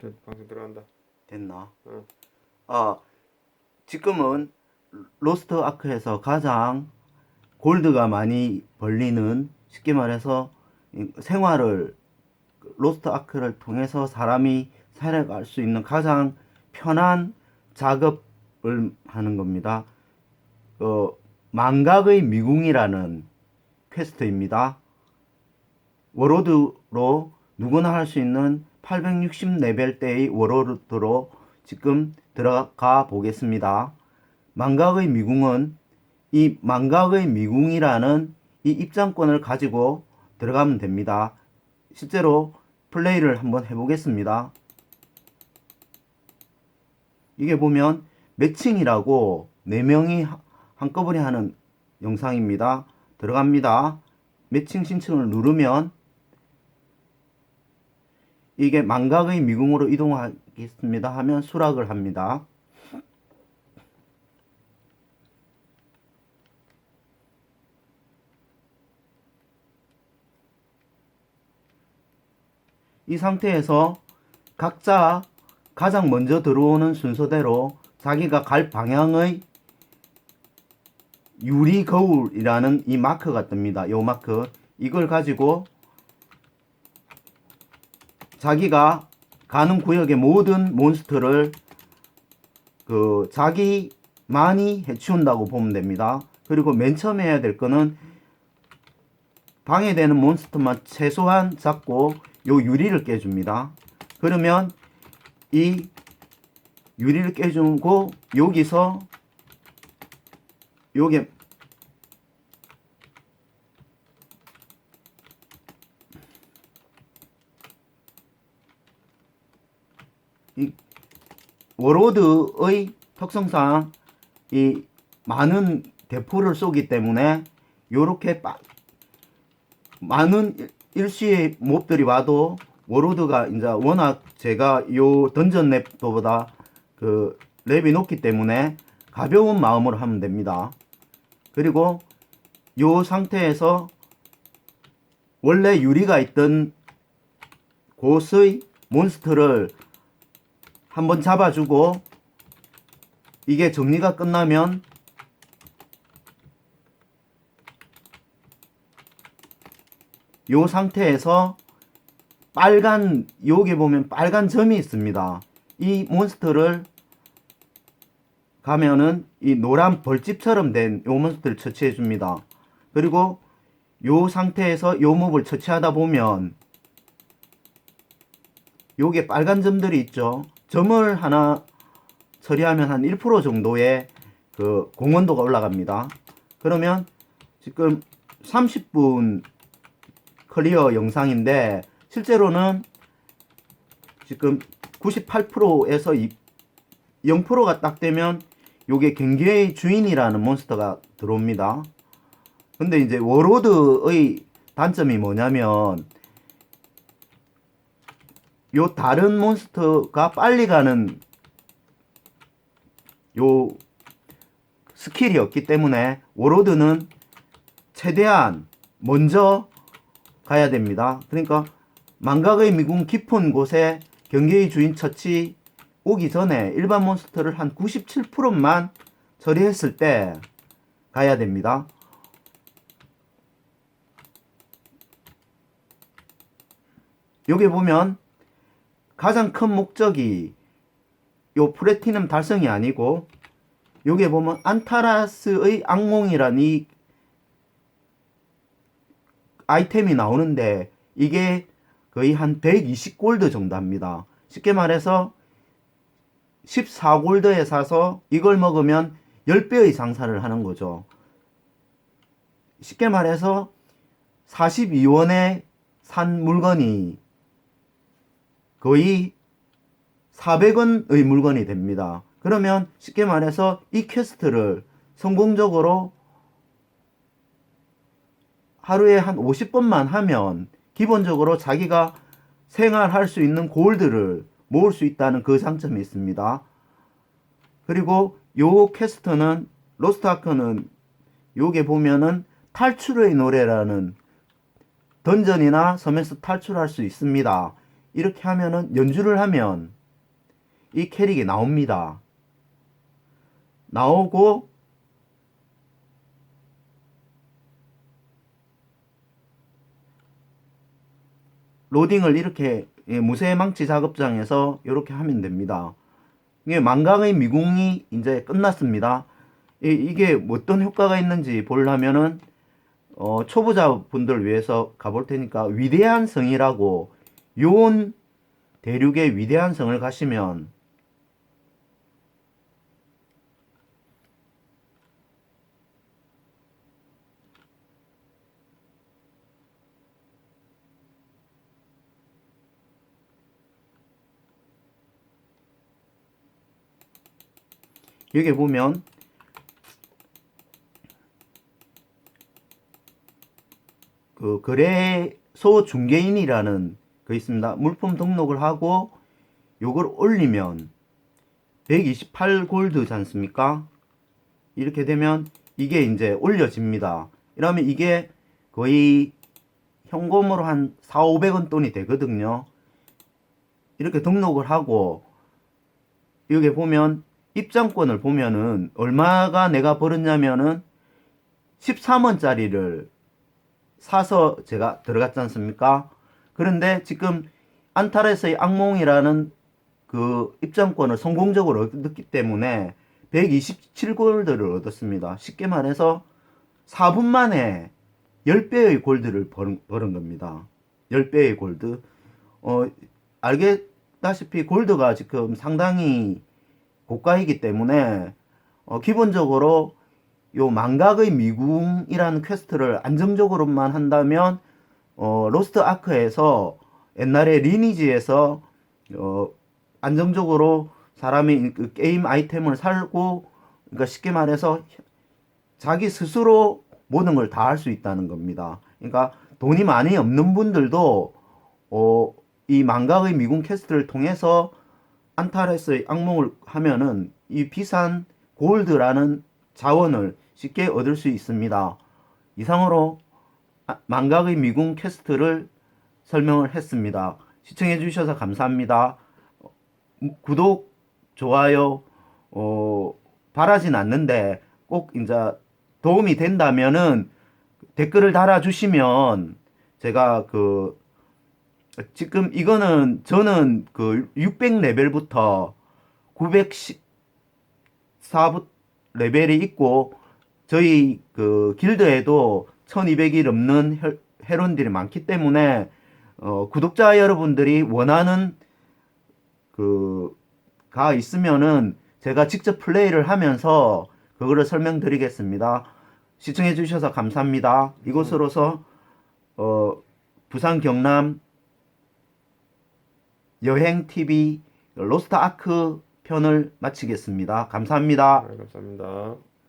저 방송 들어간다. 됐나? 응. 아, 지금은 로스트 아크에서 가장 골드가 많이 벌리는 쉽게 말해서 이 생활을 로스트 아크를 통해서 사람이 살아갈 수 있는 가장 편한 작업을 하는 겁니다. 어, 망각의 미궁이라는 퀘스트입니다. 워로드로 누구나 할 수 있는 860 레벨대의 워로드로 지금 들어가 보겠습니다. 망각의 미궁은 이 망각의 미궁이라는 이 입장권을 가지고 들어가면 됩니다. 실제로 플레이를 한번 해보겠습니다. 이게 보면 매칭이라고 4명이 한꺼번에 하는 영상입니다. 들어갑니다. 매칭 신청을 누르면 이게 망각의 미궁으로 이동하겠습니다 하면 수락을 합니다. 이 상태에서 각자 가장 먼저 들어오는 순서대로 자기가 갈 방향의 유리 거울이라는 이 마크가 뜹니다. 요 마크. 이걸 가지고 자기가 가는 구역의 모든 몬스터를 그 자기만이 해치운다고 보면 됩니다. 그리고 맨 처음에 해야 될 거는 방해되는 몬스터만 최소한 잡고 요 유리를 깨줍니다. 그러면 이 유리를 깨주고 여기서 요게 이 워로드의 특성상 이 많은 대포를 쏘기 때문에 요렇게 빠, 많은 일- 일시의 몹들이 와도 워로드가 이제 워낙 제가 요 던전 랩도보다 그 랩이 높기 때문에 가벼운 마음으로 하면 됩니다. 그리고 요 상태에서 원래 유리가 있던 곳의 몬스터를 한번 잡아주고 이게 정리가 끝나면 요 상태에서 빨간 여기 보면 빨간 점이 있습니다. 이 몬스터를 가면은 이 노란 벌집처럼 된 요 몬스터를 처치해 줍니다. 그리고 요 상태에서 요 몹을 처치하다 보면 요게 빨간 점들이 있죠. 점을 하나 처리하면 한 1% 정도의 그 공원도가 올라갑니다. 그러면 지금 30분 클리어 영상인데 실제로는 지금 98%에서 0%가 딱 되면 요게 경계의 주인이라는 몬스터가 들어옵니다. 근데 이제 워로드의 단점이 뭐냐면 요 다른 몬스터가 빨리 가는 요 스킬이 없기 때문에 워로드는 최대한 먼저 가야 됩니다. 그러니까 망각의 미궁 깊은 곳에 경계의 주인 처치 오기 전에 일반 몬스터를 한 97%만 처리했을 때 가야 됩니다. 여기 보면 가장 큰 목적이 요 플래티넘 달성이 아니고 여기 보면 안타라스의 악몽이라는 이 아이템이 나오는데 이게 거의 한 120골드 정도 합니다. 쉽게 말해서 14골드에 사서 이걸 먹으면 10배의 장사를 하는 거죠. 쉽게 말해서 42원에 산 물건이 거의 400원의 물건이 됩니다. 그러면 쉽게 말해서 이 퀘스트를 성공적으로 하루에 한 50번만 하면 기본적으로 자기가 생활할 수 있는 골드를 모을 수 있다는 그 장점이 있습니다. 그리고 요 퀘스트는 로스트아크는 요게 보면은 탈출의 노래라는 던전이나 섬에서 탈출할 수 있습니다. 이렇게 하면은 연주를 하면 이 캐릭이 나옵니다. 나오고 로딩을 이렇게 예, 무쇠 망치 작업장에서 이렇게 하면 됩니다. 이게 망강의 미궁이 이제 끝났습니다. 이, 이게 어떤 효과가 있는지 보려면은 어, 초보자 분들 위해서 가볼 테니까 위대한 성이라고 요온 대륙의 위대한 성을 가시면 여기 보면 그 거래소 중개인이라는 거 있습니다. 물품 등록을 하고 요걸 올리면 128 골드지 않습니까? 이렇게 되면 이게 이제 올려집니다. 이러면 이게 거의 현금으로 한 4, 500원 돈이 되거든요. 이렇게 등록을 하고 여기 보면 입장권을 보면은 얼마가 내가 벌었냐면은 13원짜리를 사서 제가 들어갔지 않습니까? 그런데 지금 안타레스의 악몽이라는 그 입장권을 성공적으로 얻었기 때문에 127골드를 얻었습니다. 쉽게 말해서 4분 만에 10배의 골드를 버는, 버는 겁니다. 10배의 골드. 어, 알겠다시피 골드가 지금 상당히 고가이기 때문에 어, 기본적으로 요 망각의 미궁이라는 퀘스트를 안정적으로만 한다면 어, 로스트 아크에서 옛날에 리니지에서 어, 안정적으로 사람이 그 게임 아이템을 살고 그러니까 쉽게 말해서 자기 스스로 모든 걸 다 할 수 있다는 겁니다. 그러니까 돈이 많이 없는 분들도 어, 이 망각의 미궁 퀘스트를 통해서 안타레스의 악몽을 하면은 이 비싼 골드라는 자원을 쉽게 얻을 수 있습니다. 이상으로 아- 망각의 미궁 퀘스트를 설명을 했습니다. 시청해 주셔서 감사합니다. 어, 구독, 좋아요, 어, 바라진 않는데 꼭 이제 도움이 된다면은 댓글을 달아주시면 제가 그 지금 이거는 저는 그 600레벨부터 914 레벨이 있고 저희 그 길드에도 1200이 넘는 혈- 회원들이 많기 때문에 어, 구독자 여러분들이 원하는 그가 있으면은 제가 직접 플레이를 하면서 그거를 설명드리겠습니다. 시청해 주셔서 감사합니다. 이곳으로서 어, 부산 경남 여행 TV 로스트 아크 편을 마치겠습니다. 감사합니다. 네, 감사합니다.